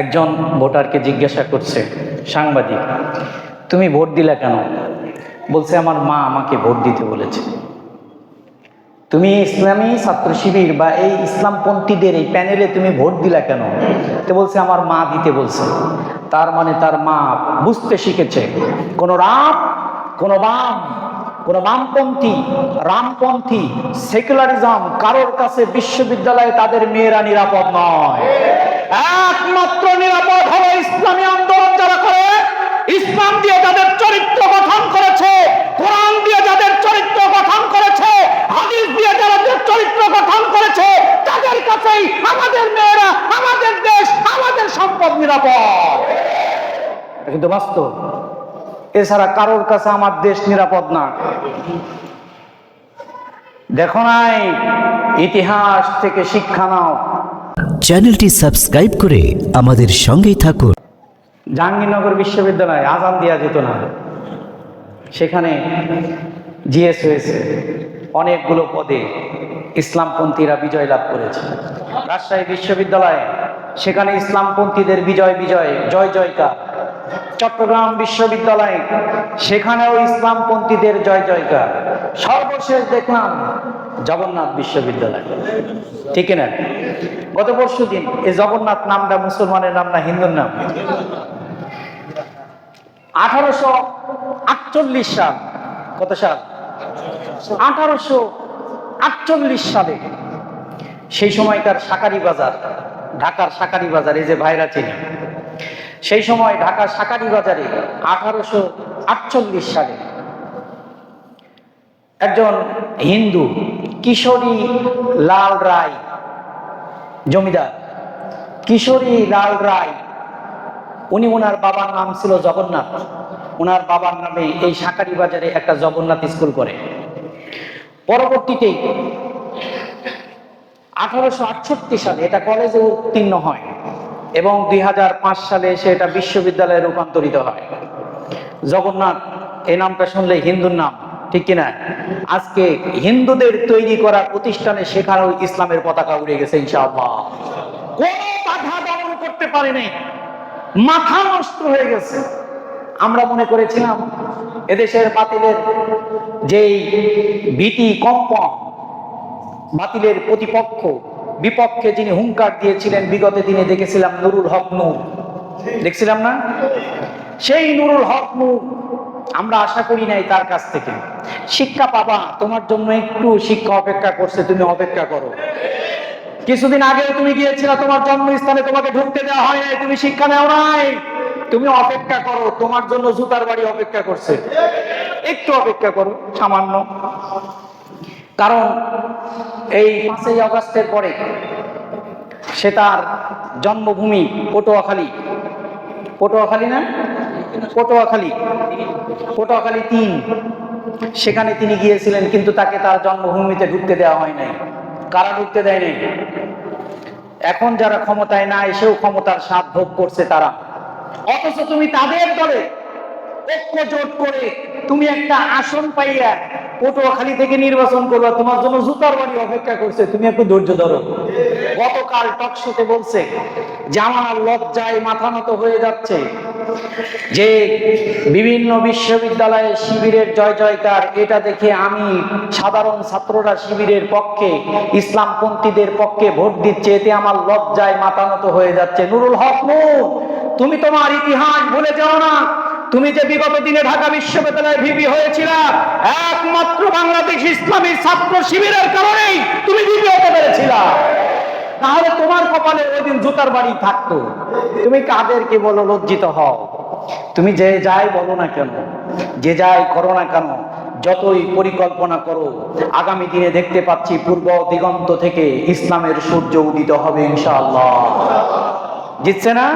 একজন ভোটারকে জিজ্ঞাসা করছে, সাংবাদিক, তুমি ভোট দিলা কেন? বলছে, আমার মা আমাকে ভোট দিতে বলেছে। তুমি ইসলামী ছাত্র শিবির বা এই ইসলামপন্থীদের এই প্যানেলে তুমি ভোট দিলা কেন? তো বলছে, আমার মা দিতে বলছে। তার মানে তার মা বুঝতে শিখেছে, কোন রাম, কোন বাম, কোন বামপন্থী, রামপন্থী, সেকুলারিজম কারোর কাছে বিশ্ববিদ্যালয়ে তাদের মেয়েরা নিরাপদ নয়। একমাত্র নিরাপদ হলো ইসলামী আন্দোলন যারা করে, ইসলাম দিয়ে যাদের চরিত্র গঠন করেছে, কোরআন দিয়ে যাদের চরিত্র গঠন করেছে, হাদিস দিয়ে যাদের চরিত্র গঠন করেছে, তাদের কাছেই আমাদের মেয়েরা, আমাদের দেশ, আমাদের সম্পদ নিরাপদ। কিন্তু বাস্তব। এছাড়া কারোর কাছে আমার দেশ নিরাপদ না। দেখো নাই, ইতিহাস থেকে শিক্ষা নাও। চ্যানেলটি সাবস্ক্রাইব করে আমাদের সঙ্গেই থাকুন। জাহাঙ্গীরনগর বিশ্ববিদ্যালয়ে আজান দেওয়া যেত না। সেখানে জিএস হয়েছে। অনেকগুলো পদে ইসলামপন্থীরা বিজয় লাভ করেছে। রাজশাহী বিশ্ববিদ্যালয়ে সেখানে ইসলামপন্থীদের বিজয় বিজয়, জয়, জয়কার চট্টগ্রাম বিশ্ববিদ্যালয়ে, সেখানেও ইসলামপন্থীদের জয় জয়কার। সর্বশেষ দেখলাম জগন্নাথ বিশ্ববিদ্যালয়। ঠিক না গত পরশু দিন এই জগন্নাথ নামটা, মুসলমানের নাম না, হিন্দুর নাম? আঠারোশো আটচল্লিশ সাল। কত সাল? আঠারোশো আটচল্লিশ সালে। সেই সময়কার শাকারি বাজার, ঢাকার শাকারি বাজার, এই যে ভাইরা চিনি। সেই সময় ঢাকা শাকারি বাজারে আঠারোশো আটচল্লিশ সালে একজন হিন্দু কিশোরী লাল রায়, জমিদার, কিশোরী লাল রায়, উনি ওনার বাবার নাম ছিল জগন্নাথ। ওনার বাবার নামে এই শাকারি বাজারে একটা জগন্নাথ স্কুল করে। পরবর্তীতে আঠারোশো আটষট্টি সালে এটা কলেজে উত্তীর্ণ হয়। এবং দুই হাজার পাঁচ সালে এসে এটা বিশ্ববিদ্যালয়ে রূপান্তরিত হয়। জগন্নাথ এই নামটা শুনলে হিন্দুর নাম, ঠিক কিনা? আজকে হিন্দুদের তৈরি করা প্রতিষ্ঠানে সেখানেও ইসলামের পতাকা উড়ে গেছে, ইনশাআল্লাহ। কোন বাধা করতে পারেনি মাথা নষ্ট হয়ে গেছে। আমরা মনে করেছিলাম, এদেশের বাতিলের যেই ভীতি কম্পন, বাতিলের প্রতিপক্ষ বিপক্ষে যিনি হুঙ্কার দিয়েছিলেন, বিগত দিনে দেখেছিলাম নুরুল হক নূর। দেখছিলাম না? সেই নুরুল হক নূর আমরা আশা করি নাই তার কাছ থেকে। শিক্ষা পাবা, তোমার জন্য একটু শিক্ষা অপেক্ষা করছে, তুমি অপেক্ষা করো। কিছুদিন আগেও তুমি গিয়েছিলে, তোমার জন্মস্থানে তোমাকে ঢুকতে দেওয়া হয় নাই, তুমি শিক্ষা নেও নাই। তুমি অপেক্ষা করো, তোমার জন্য জুতার বাড়ি অপেক্ষা করছে। একটু অপেক্ষা করো, সামান্য। কারণ এই পাঁচই অগস্টের পরে সে তার জন্মভূমি পটুয়াখালী। পটুয়াখালী না? পটুয়াখালী। পটুয়াখালী তিন। সেখানে তিনি গিয়েছিলেন, কিন্তু তাকে তার জন্মভূমিতে ঢুকতে দেওয়া হয় নাই। কারা ঢুকতে দেয়নি এখন যারা ক্ষমতায় না এসেও ক্ষমতার স্বাদ ভোগ করছে তারা। অথচ তুমি তাদের দলে ঐক্য জোট করে তুমি একটা আসন পাইয়া পটুয়াখালী থেকে নির্বাচন করবা, তোমার জন্য জুতার বাড়ি অপেক্ষা করছে। তুমি একটু ধৈর্য ধরো। গতকাল টকশোতে বলছে আমার লজ্জায় মাথা নত হয়ে যাচ্ছে যে বিভিন্ন বিশ্ববিদ্যালয়ে শিবিরের জয় জয়কার, এটা দেখে আমি সাধারণ ছাত্ররা শিবিরের পক্ষে, ইসলামপন্থীদের পক্ষে ভোট দিচ্ছে, এতে আমার লজ্জায় মাথা নত হয়ে যাচ্ছে। নুরুল হক তুমি তোমার ইতিহাস ভুলে যাও না। তুমি যে বিগত দিনে ঢাকা বিশ্ববিদ্যালয়ে ভিপি হয়েছিল, একমাত্র বাংলাদেশ ইসলামী ছাত্র শিবিরের কারণেই তুমি ভিপি হতে পেরেছিল। তাহলে তোমার কপালে ওই দিন জুতার বাড়ি থাকতো। তুমি কাদেরকে বলো, লজ্জিত হও। তুমি যে যাই বলো না কেন, যে যাই করো না কেন, যতই পরিকল্পনা করো, আগামী দিনে দেখতে পাচ্ছি পূর্ব দিগন্ত থেকে ইসলামের সূর্য উদিত হবে ইনশাআল্লাহ। জিতছে না?